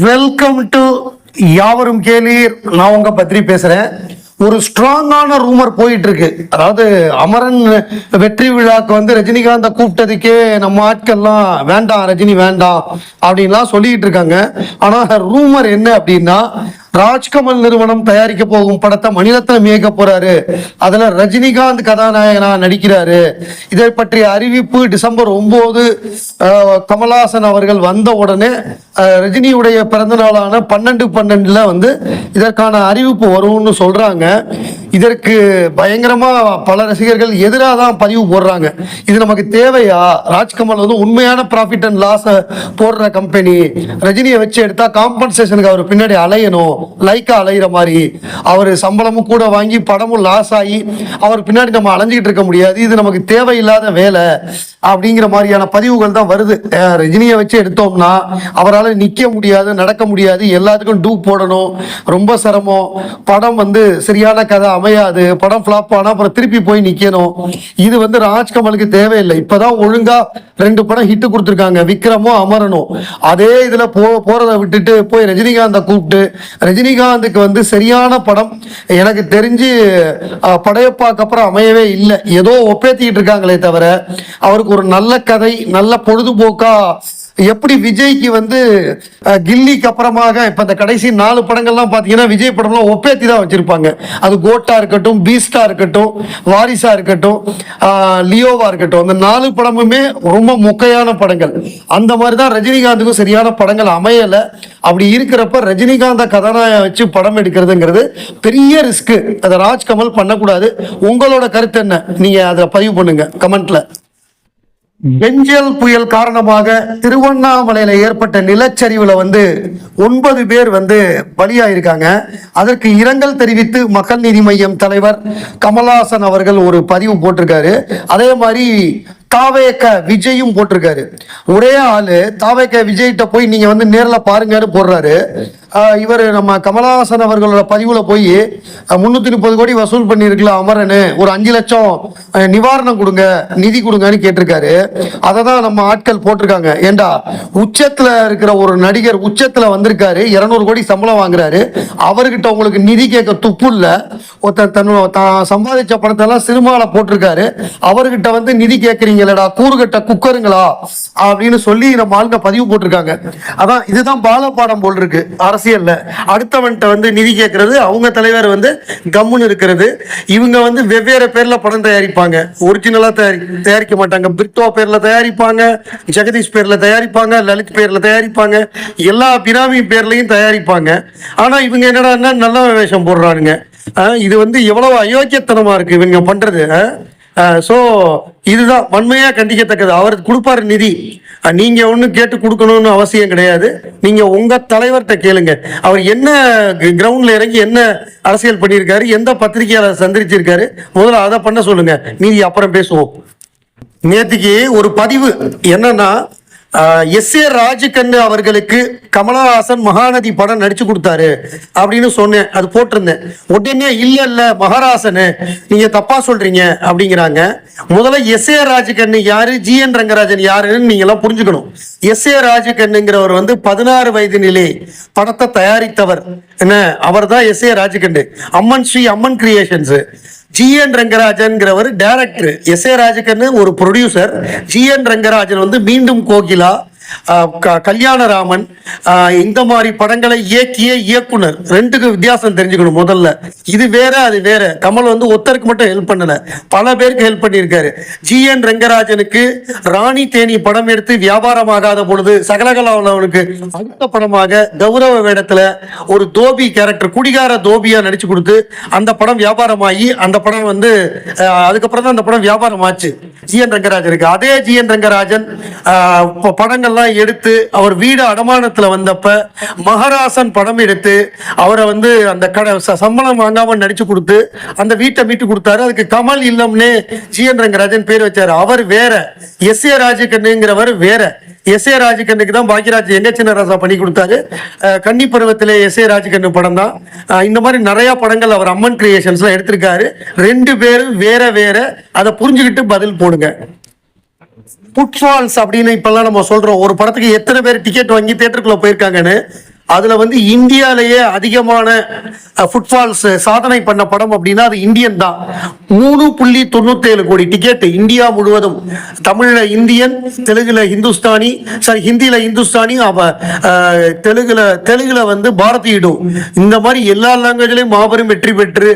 Welcome to யாவரும் கேளீர். நான் உங்க பத்ரி பேசுறேன். ஒரு ஸ்ட்ராங்கான ரூமர் போயிட்டு இருக்கு அதாவது அமரன் வெற்றி விழாக்கு வந்து ரஜினிகாந்த கூப்பிட்டதுக்கே நம்ம ஆட்கள்லாம் வேண்டாம் ரஜினி வேண்டாம் அப்படின்லாம் சொல்லிட்டு இருக்காங்க. ஆனா ரூமர் என்ன அப்படின்னா ராஜ்கமல் நிறுவனம் தயாரிக்க போகும் படத்தை மணிரத்னம் இயக்க போறாரு. அதுல ரஜினிகாந்த் கதாநாயகனா நடிக்கிறாரு. இதை பற்றிய அறிவிப்பு டிசம்பர் ஒன்பது கமல்ஹாசன் அவர்கள் வந்த உடனே ரஜினியுடைய பிறந்த நாளான பன்னெண்டு பன்னெண்டுல வந்து இதற்கான அறிவிப்பு வரும்னு சொல்றாங்க. இதற்கு பயங்கரமா பல ரசிகர்கள் எதிராக தான் பதிவு போடுறாங்க. இது நமக்கு தேவையா? ராஜ்கமல் வந்து உண்மையான ப்ராஃபிட் அண்ட் லாஸ் போடுற கம்பெனி ரஜினியை வச்சு எடுத்தா காம்பன்சேஷனுக்கு அவர் பின்னாடி அலையணும். லைக்கா அலையிற மாதிரி. அவர் சம்பளமும் கூட வாங்கி படமும் லாஸ் ஆகி அவர் பின்னாடி நம்ம அலைஞ்சிக்கிட்டு இருக்க முடியாது. இது நமக்கு தேவையில்லாத வேலை அப்படிங்கிற மாதிரியான பதிவுகள் தான் வருது. ரஜினியை வச்சு எடுத்தோம்னா அவரால் நிற்க முடியாது நடக்க முடியாது. எல்லாத்துக்கும் டூ போடணும். ரொம்ப சிரமம். படம் வந்து சரியான கதை அமையாது படம் ஃப்ளாப் ஆனால் அப்புறம் திருப்பி போய் நிற்கணும் இது வந்து ராஜ்கமலுக்கு தேவையில்லை. இப்போதான் ஒழுங்காக ரெண்டு படம் ஹிட்டு கொடுத்துருக்காங்க. விக்ரமும் அமரனும் அதே இதில் போ போகிறத விட்டுட்டு போய் ரஜினிகாந்தை கூப்பிட்டு ரஜினிகாந்துக்கு வந்து சரியான படம் எனக்கு தெரிஞ்சு படையப்பாக்கு அப்புறம் அமையவே இல்லை. ஏதோ ஒப்பேத்திக்கிட்டு இருக்காங்களே தவிர அவருக்கு ஒரு நல்ல கதை நல்ல பொழுதுபோக்காக எப்படி விஜய்க்கு வந்து கில்லிக்கு அப்புறமாக இப்ப இந்த கடைசி நாலு படங்கள்லாம் பாத்தீங்கன்னா விஜய் படம்லாம் ஒப்பேத்தி தான் வச்சிருப்பாங்க. அது கோட்டா இருக்கட்டும் பீஸ்டா இருக்கட்டும் வாரிசா இருக்கட்டும் லியோவா இருக்கட்டும். அந்த நாலு படமுமே ரொம்ப முக்கையான படங்கள். அந்த மாதிரி தான் ரஜினிகாந்துக்கும் சரியான படங்கள் அமையல. அப்படி இருக்கிறப்ப ரஜினிகாந்த கதாநாயகம் வச்சு படம் எடுக்கிறதுங்கிறது பெரிய ரிஸ்க் அதை ராஜ்கமல் பண்ணக்கூடாது. உங்களோட கருத்து என்ன? நீங்க அதை பதிவு பண்ணுங்க கமெண்ட்ல. பெஞ்சல் புயல் காரணமாக திருவண்ணாமலையில ஏற்பட்ட நிலச்சரிவுல வந்து ஒன்பது பேர் வந்து பலியாயிருக்காங்க. அதற்கு இரங்கல் தெரிவித்து மக்கள் நீதி மையம் தலைவர் கமல்ஹாசன் அவர்கள் ஒரு பதிவு போட்டிருக்காரு. அதே மாதிரி தாவேக்க விஜயும் போட்டிருக்காரு. ஒரே ஆளு தாவேக்க விஜய்கிட்ட போய் நீங்க வந்து நேரில் பாருங்கன்னு போடுறாரு. இவர் நம்ம கமலஹாசன் அவர்களோட பதிவில் போய் முந்நூற்றி முப்பது கோடி வசூல் பண்ணியிருக்கலாம் அமரனு. ஒரு அஞ்சு லட்சம் நிவாரணம் கொடுங்க நிதி கொடுங்கன்னு கேட்டிருக்காரு. அதை தான் நம்ம ஆட்கள் போட்டிருக்காங்க. ஏண்டா உச்சத்தில் இருக்கிற ஒரு நடிகர் உச்சத்தில் வந்திருக்காரு இரநூறு கோடி சம்பளம் வாங்குறாரு. அவர்கிட்ட உங்களுக்கு நிதி கேட்க துப்பு இல்லை. ஒருத்தன் தன்னோட தான் சம்பாதிச்ச பணத்தை எல்லாம் போட்டிருக்காரு. அவர்கிட்ட வந்து நிதி கேட்குறீங்களடா கூறுகட்ட குக்கருங்களா? அப்படின்னு சொல்லி நம்ம ஆளுங்க பதிவு போட்டிருக்காங்க. அதான் இதுதான் பாலப்பாடம் போல் இருக்கு. அரசியல்ல அடுத்தவன்கிட்ட வந்து நிதி கேட்கறது அவங்க தலைவர் வந்து கம்முன்னு இருக்கிறது. இவங்க வந்து வெவ்வேறு பேர்ல படம் தயாரிப்பாங்க. ஒரிஜினலா தயாரி தயாரிக்க மாட்டாங்க. பிரிட்டோ பேர்ல தயாரிப்பாங்க ஜெகதீஷ் பேர்ல தயாரிப்பாங்க லலித் பேர்ல தயாரிப்பாங்க. எல்லா பிராமி பேர்லயும் தயாரிப்பாங்க. ஆனா இவங்க என்னடா நல்ல வேஷம் போடுறாருங்க. இது வந்து எவ்வளவு அயோக்கியத்தனமா இருக்கு இவங்க பண்றது ஸோ இதுதான். வன்மையாக கண்டிக்கத்தக்கது. அவர் கொடுப்பாரு நிதி. நீங்கள் நீங்க ஒன்றும் கேட்டு கொடுக்கணும்னு அவசியம் கிடையாது. நீங்க உங்க தலைவர்கிட்ட கேளுங்க. அவர் என்ன கிரவுண்ட்ல இறங்கி என்ன அரசியல் பண்ணியிருக்காரு எந்த பத்திரிகையாளர் சந்திச்சிருக்காரு முதல்ல அதை பண்ண சொல்லுங்க. மீதி அப்புறம் பேசுவோம். நேத்திக்கு ஒரு பதிவு என்னன்னா எஸ் ஏ ராஜகண்ணு அவர்களுக்கு கமலஹாசன் மகாநதி படம் நடிச்சு கொடுத்தாரு அப்படின்னு சொன்னேன். அது போட்டிருந்தேன். உடனே இல்ல இல்ல மகாராசனு நீங்க தப்பா சொல்றீங்க அப்படிங்கிறாங்க. முதல்ல எஸ் ஏ ராஜகண்ணு யாரு ஜி என் ரங்கராஜன் யாருன்னு நீங்க எல்லாம் புரிஞ்சுக்கணும். எஸ் ஏ ராஜகண்ணுங்கிறவர் வந்து பதினாறு வயது நிலை படத்தை தயாரித்தவர். என்ன? அவர் தான் S A Rajakannu. Amman Sri Amman creations G N ரங்கராஜன்கிறவர் director S A Rajakannu ஒரு ப்ரொடியூசர் ஜி என் ரங்கராஜன் வந்து மீண்டும் கோகிலா. கல்யாணராமன் ஆஹ் இந்த மாதிரி படங்களை இயக்கிய இயக்குனர். ரெண்டுக்கு வித்தியாசம் தெரிஞ்சுக்கணும் முதல்ல. இது வேற அது வேற. கமல் வந்து ஒத்தருக்கு மட்டும் ஹெல்ப் பண்ணல. பல பேருக்கு ஹெல்ப் பண்ணியிருக்காரு. ஜி என் ரங்கராஜனுக்கு ராணி தேனி படம் எடுத்து வியாபாரம் ஆகாத பொழுது சகலகலாவனுக்கு அடுத்த படமாக கௌரவ வேடத்துல ஒரு தோபி கேரக்டர் குடிகார தோபியா நடிச்சு கொடுத்து அந்த படம் வியாபாரமாகி அந்த படம் வந்து அதுக்கப்புறம் தான் அந்த படம் வியாபாரம் ஆச்சு ஜி என் ரங்கராஜனுக்கு அதே ஜி என் ரங்கராஜன் படங்கள்லாம் எடுத்து அவர் வீடு அடமானத்துல வந்தப்ப மகராசன் படம் எடுத்து அவரை வந்து அந்த கடை ச- சம்பளம் வாங்காம நடிச்சு கொடுத்து அந்த வீட்டை மீட்டு கொடுத்தாரு. அதுக்கு கமல் இல்லம்னு ஜி என் ரங்கராஜன் பேர் வச்சாரு. அவர் வேற. எஸ் ஏ ராஜகண்ணுங்கிறவர் வேற. எஸ் ஏ ராஜகண்ணுக்கு தான் பாக்கியராஜ் எங்க சின்ன ராசா பண்ணி கொடுத்தாரு. கன்னி பருவத்தில் எஸ் ஏ ராஜகண்ணு படம் தான். இந்த மாதிரி நிறைய படங்கள் அவர் அம்மன் கிரியேஷன்ஸ்ல எடுத்திருக்காரு. ரெண்டு பேரும் வேற வேற அதை புரிஞ்சுக்கிட்டு பதில் போடுங்க. புட்ஃபால்ஸ் அப்படின்னு இப்பெல்லாம் நம்ம சொல்றோம். ஒரு படத்துக்கு எத்தனை பேர் டிக்கெட் வாங்கி தேட்டருக்குள்ள போயிருக்காங்கன்னு. அதுல வந்து இந்தியாலேயே அதிகமான ஃபுட்பால்ஸ் சாதனை பண்ண படம் அப்படின்னா அது இந்தியன் தான். மூணு புள்ளி தொண்ணூத்தி ஏழு கோடி டிக்கெட் இந்தியா முழுவதும். தமிழ்ல இந்தியன் தெலுங்குல ஹிந்துஸ்தானி சாரி ஹிந்தியில ஹிந்துஸ்தானி அவ அஹ், தெலுங்குல தெலுங்குல வந்து பாரதியிடும் இந்த மாதிரி எல்லா லாங்குவேஜ்லயும் மாபெரும் வெற்றி பெற்று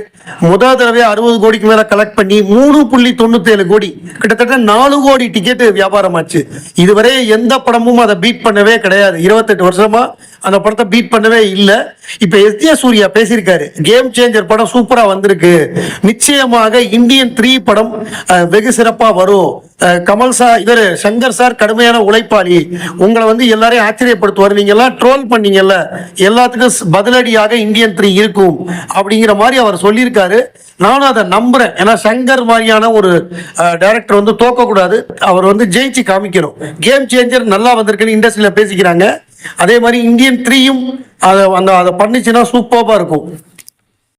முதல் தடவை அறுபது கோடிக்கு மேல கலெக்ட் பண்ணி மூணு புள்ளி தொண்ணூத்தி ஏழு கோடி கிட்டத்தட்ட நாலு கோடி டிக்கெட் வியாபாரம் ஆச்சு இதுவரை எந்த படமும் அதை பீட் பண்ணவே கிடையாது. இருபத்தெட்டு வருஷமா அந்த படத்தை பீட் பண்ணவே இல்லை. இப்போ எஸ் ஜே சூர்யா பேசியிருக்காரு. கேம் சேஞ்சர் படம் சூப்பராக வந்திருக்கு. நிச்சயமாக இந்தியன் த்ரீ படம் வெகு சிறப்பாக வரும். கமல் சார் இவர் சங்கர் சார் கடுமையான உழைப்பாளி. உங்களை வந்து எல்லாரையும் ஆச்சரியப்படுத்துவார். நீங்க எல்லாம் ட்ரோல் பண்ணீங்கல்ல. எல்லாத்துக்கும் பதிலடியாக இந்தியன் த்ரீ இருக்கும். அப்படிங்கிற மாதிரி அவர் சொல்லியிருக்காரு. நானும் அதை நம்புறேன். ஏன்னா சங்கர் மாதிரியான ஒரு டைரக்டர் வந்து தோக்கக்கூடாது. அவர் வந்து ஜெயிச்சு காமிக்கணும். கேம் சேஞ்சர் நல்லா வந்திருக்குன்னு இண்டஸ்ட்ரியில் பேசிக்கிறாங்க. அதே மாதிரி இந்தியன் த்ரீயும் அதை அந்த அதை பண்ணுச்சுன்னா சூப்பராக இருக்கும்.